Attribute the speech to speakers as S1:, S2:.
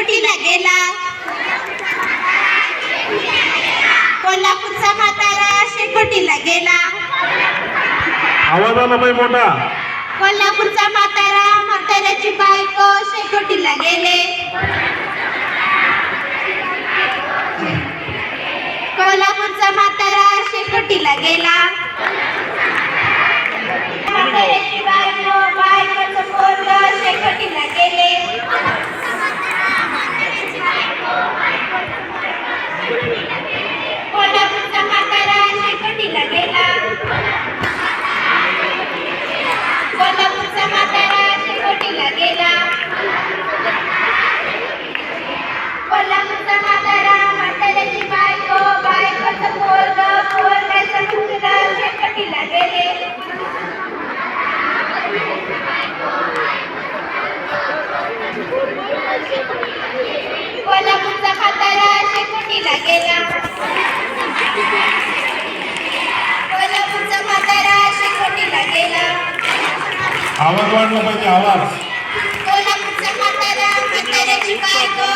S1: शेकोटीला गेला. कोल्हापूरचा म्हातारा शेकोटीला गेला.
S2: आवाज आला पाहिजे मोठा.
S1: कोल्हापूरचा म्हातारा म्हाताऱ्याची बायको शेकोटीला गेले. कोल्हापूरचा म्हातारा शेकोटीला गेला. कोल्हापूरचा खातारा शेकोटीला गेला. कोल्हापूरचा खातारा शेकोटीला गेला. आवाज वाढला पाहिजे आवाज. कोल्हापूरचा खातारा म्हाताऱ्याची बायको